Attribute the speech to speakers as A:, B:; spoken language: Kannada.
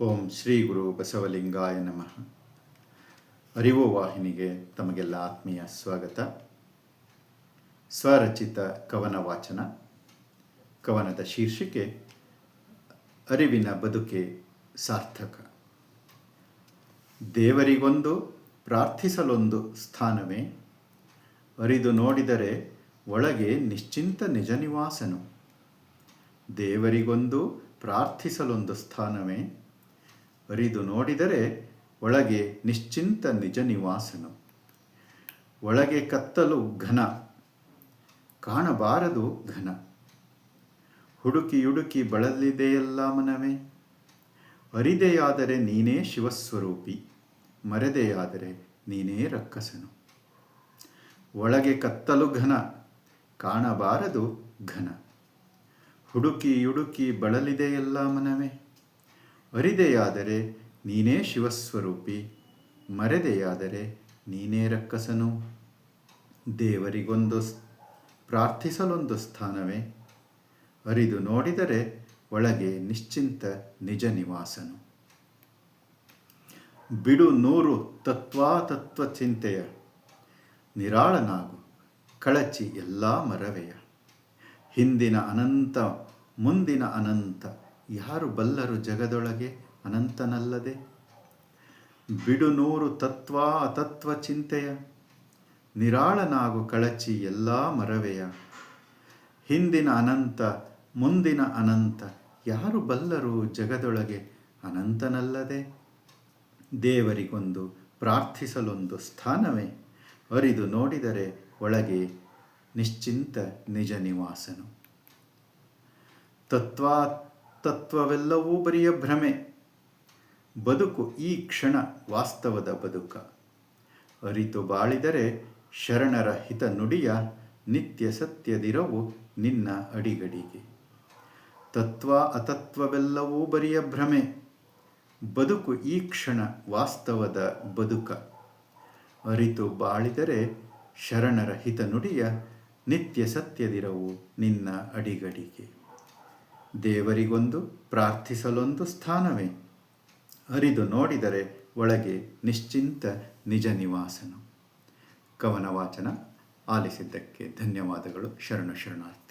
A: ಓಂ ಶ್ರೀ ಗುರು ಬಸವಲಿಂಗಾಯ ನಮಃ. ಅರಿವು ವಾಹಿನಿಗೆ ತಮಗೆಲ್ಲ ಆತ್ಮೀಯ ಸ್ವಾಗತ. ಸ್ವರಚಿತ ಕವನ ವಾಚನ. ಕವನದ ಶೀರ್ಷಿಕೆ, ಅರಿವಿನ ಬದುಕೆ ಸಾರ್ಥಕ. ದೇವರಿಗೊಂದು, ಪ್ರಾರ್ಥಿಸಲೊಂದು ಸ್ಥಾನವೇ. ಅರಿದು ನೋಡಿದರೆ ಒಳಗೆ ನಿಶ್ಚಿಂತ ನಿಜ ನಿವಾಸನು. ದೇವರಿಗೊಂದು, ಪ್ರಾರ್ಥಿಸಲೊಂದು ಸ್ಥಾನವೇ. ಅರಿದು ನೋಡಿದರೆ ಒಳಗೆ ನಿಶ್ಚಿಂತ ನಿಜ ನಿವಾಸನು. ಒಳಗೆ ಕತ್ತಲು ಘನ, ಕಾಣಬಾರದು ಘನ. ಹುಡುಕಿಯುಡುಕಿ ಬಳಲಿದೆಯಲ್ಲ ಮನವೇ? ಅರಿದೆಯಾದರೆ ನೀನೇ ಶಿವಸ್ವರೂಪಿ, ಮರೆದೆಯಾದರೆ ನೀನೇ ರಕ್ಕಸನು. ಒಳಗೆ ಕತ್ತಲು ಘನ, ಕಾಣಬಾರದು ಘನ. ಹುಡುಕಿ ಹುಡುಕಿ ಬಳಲಿದೆಯಲ್ಲ ಮನವೇ? ಅರಿದೆಯಾದರೆ ನೀನೇ ಶಿವಸ್ವರೂಪಿ, ಮರೆದೆಯಾದರೆ ನೀನೇ ರಕ್ಕಸನು. ದೇವರಿಗೊಂದು ಪ್ರಾರ್ಥಿಸಲೊಂದು ಸ್ಥಾನವೇ. ಅರಿದು ನೋಡಿದರೆ ಒಳಗೆ ನಿಶ್ಚಿಂತ ನಿಜ ನಿವಾಸನು. ಬಿಡು ನೂರು ತತ್ವಾತತ್ವ ಚಿಂತೆಯ. ನಿರಾಳನಾಗು, ಕಳಚಿ ಎಲ್ಲ ಮರವೆಯ. ಹಿಂದಿನ ಅನಂತ, ಮುಂದಿನ ಅನಂತ ಯಾರು ಬಲ್ಲರು ಜಗದೊಳಗೆ ಅನಂತನಲ್ಲದೆ? ಬಿಡು ನೂರು ತತ್ವ ಅತತ್ವ ಚಿಂತೆಯ. ನಿರಾಳನಾಗು ಕಳಚಿ ಎಲ್ಲ ಮರವೆಯ. ಹಿಂದಿನ ಅನಂತ, ಮುಂದಿನ ಅನಂತ ಯಾರು ಬಲ್ಲರು ಜಗದೊಳಗೆ ಅನಂತನಲ್ಲದೆ? ದೇವರಿಗೊಂದು ಪ್ರಾರ್ಥಿಸಲೊಂದು ಸ್ಥಾನವೇ? ಅರಿದು ನೋಡಿದರೆ ಒಳಗೆ ನಿಶ್ಚಿಂತ ನಿಜ ನಿವಾಸನು. ತತ್ವ ತತ್ವವೆಲ್ಲವೂ ಬರಿಯ ಭ್ರಮೆ. ಬದುಕು ಈ ಕ್ಷಣ ವಾಸ್ತವದ ಬದುಕ. ಅರಿತು ಬಾಳಿದರೆ ಶರಣರ ಹಿತ ನುಡಿಯ ನಿತ್ಯ ಸತ್ಯದಿರವು ನಿನ್ನ ಅಡಿಗಡಿಗೆ. ತತ್ವ ಅತತ್ವವೆಲ್ಲವೂ ಬರಿಯ ಭ್ರಮೆ. ಬದುಕು ಈ ಕ್ಷಣ ವಾಸ್ತವದ ಬದುಕ. ಅರಿತು ಬಾಳಿದರೆ ಶರಣರ ಹಿತ ನುಡಿಯ ನಿತ್ಯ ಸತ್ಯದಿರವು ನಿನ್ನ ಅಡಿಗಡಿಗೆ. ದೇವರಿಗೊಂದು ಪ್ರಾರ್ಥಿಸಲೊಂದು ಸ್ಥಾನವೇ. ಅರಿದು ನೋಡಿದರೆ ಒಳಗೆ ನಿಶ್ಚಿಂತ ನಿಜ ನಿವಾಸನು. ಕವನ ವಾಚನ ಆಲಿಸಿದ್ದಕ್ಕೆ ಧನ್ಯವಾದಗಳು. ಶರಣ ಶರಣಾರ್ಥಿ.